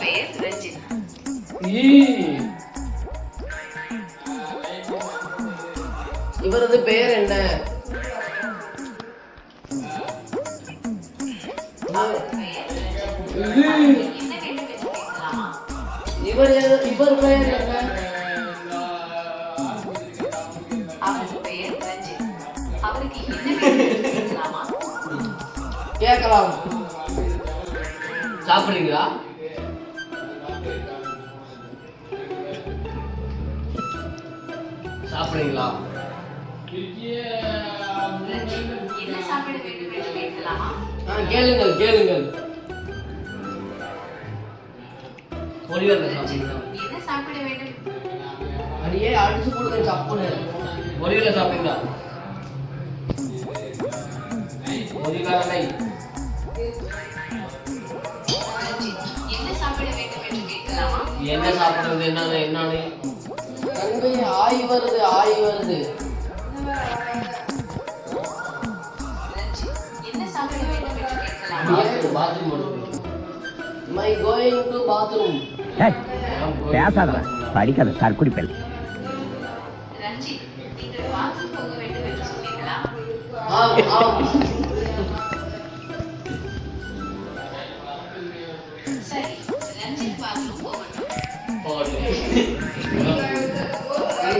பெயர் ரஞ்சித் இவரது பெயர் என்ன? இவர் இவர் பெயர் என்ன பெயர் ரஞ்சித் அவருக்கு என்ன? கேட்கலாம். சாப்பிடுறீங்களா? சாப்பிடுறீங்களா? ரஞ்சித் என்ன சாப்பிட வேண்டும் என்று கேட்கலாமா. ஆ, கேளுங்கள் கேளுங்கள். என்ன சாப்பிட வேண்டும்? அடியே அடிச்சு பொரியலை என்ன சாப்பிடுறது என்னன்னு என்னன்னு தங்கை ஆய் வருது ஆய் வருது. என்ன மை கோயிங் டு பாத்ரூம் பேசாதடா. படிக்காத தற்குடி பெல் சரி. ரஞ்சித் பாத்ரூம் போகட்டும் போடு